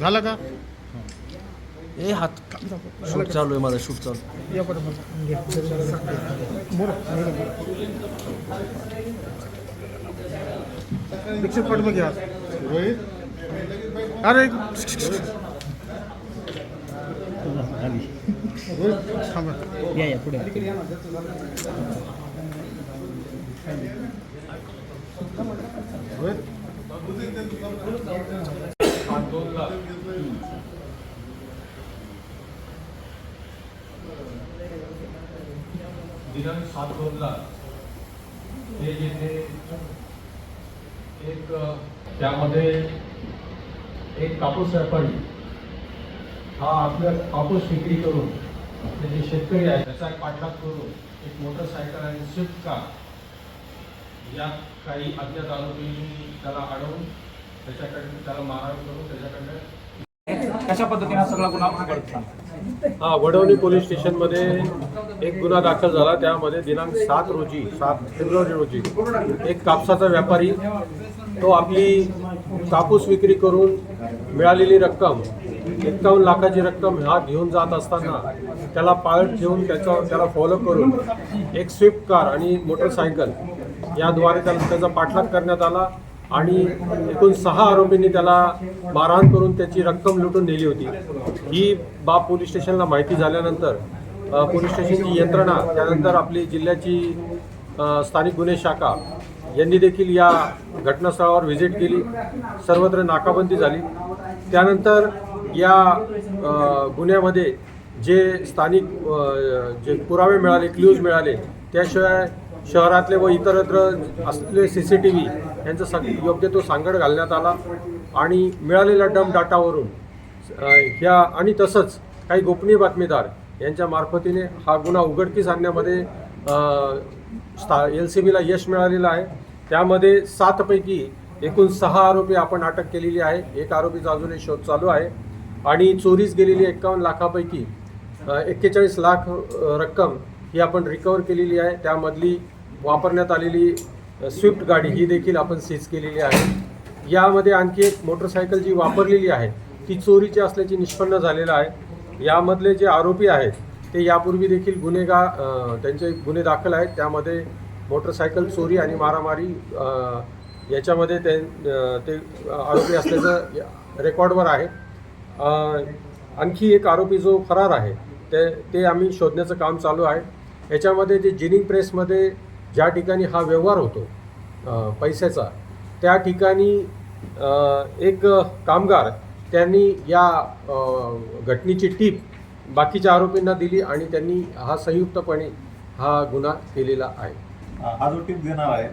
झालं का? ए हात शूट चालू आहे माझा शूट चालू. या पटकन. दीक्षित पाठवा घ्या अरे थांबा. या या पुढे. दिनांक सात दोनला. हे जेथे एक त्यामध्ये एक कापूस व्यापारी हा आपल्या कापूस विक्री करून आपले जे शेतकरी आहे त्याचा एक पाठलाग करून एक मोटरसायकल आणि स्विफ्ट कार या काही अज्ञात आरोपींनी त्याला अडवून त्याच्याकडे त्याला करून कशा पद्धतीने हा सगळा गुन्हा हा वडवणी पोलीस स्टेशनमध्ये एक गुन्हा दाखल झाला. त्यामध्ये दिनांक सात रोजी सात फेब्रुवारी रोजी एक कापसाचा व्यापारी तो आपली कापूस विक्री करून मिळालेली रक्कम एक्कावन्न लाखाची रक्कम हा घेऊन जात असताना त्याला पाळत ठेवून त्याचा त्याला फॉलो करून एक स्विफ्ट कार आणि मोटरसायकल याद्वारे त्याला त्याचा पाठलाग करण्यात आला. आणि एकूण सहा आरोपींनी त्याला मारहाण करून त्याची रक्कम लुटून नेली होती. ही बाब पोलीस स्टेशनला माहिती झाल्यानंतर पोलीस स्टेशनची यंत्रणा त्यानंतर आपली जिल्ह्याची स्थानिक गुन्हे शाखा यांनी देखील या घटनास्थळावर व्हिजिट केली. सर्वत्र नाकाबंदी झाली. त्यानंतर या गुन्ह्यामध्ये जे स्थानिक जे पुरावे मिळाले क्ल्यूज मिळाले त्याशिवाय शहरातले व इतरत्र असलेले सी सी टी व्ही यांचा सग योग्य तो सांगड घालण्यात आला आणि मिळालेल्या डम डाटावरून ह्या आणि तसंच काही गोपनीय बातमीदार यांच्या मार्फतीने हा गुन्हा उघडकीस आणण्यामध्ये स्था एल सी बीला यश मिळालेलं आहे. त्यामध्ये सातपैकी एकूण सहा आरोपी आपण अटक केलेली आहे. एक आरोपीचा अजूनही शोध चालू आहे. आणि चोरीस गेलेली एक्कावन्न लाखापैकी एक्केचाळीस लाख रक्कम ही आपण रिकवर केलेली आहे. त्यामधली वापरण्यात आलेली स्विफ्ट गाडी ही देखील आपण सीज केलेली आहे. यामध्ये आणखी एक मोटरसायकल जी वापरलेली आहे ती चोरीची असल्याची निष्पन्न झालेलं आहे. यामधले जे आरोपी आहेत ते यापूर्वी देखील गुन्हेगार त्यांचे गुन्हे दाखल आहेत. त्यामध्ये मोटरसायकल चोरी आणि मारामारी याच्यामध्ये ते ते आरोपी असल्याचं रेकॉर्डवर आहे. आणखी एक आरोपी जो फरार आहे ते ते आम्ही शोधण्याचं काम चालू आहे. याच्यामध्ये जे जिनिंग प्रेसमध्ये ज्या ठिकाणी हा व्यवहार होतो पैशाचा त्या ठिकाणी एक कामगार त्यांनी या घटनेची टीप बाकीच्या आरोपींना दिली आणि त्यांनी हा संयुक्तपणे हा गुन्हा केलेला आहे. हा जो टीप देणार आहे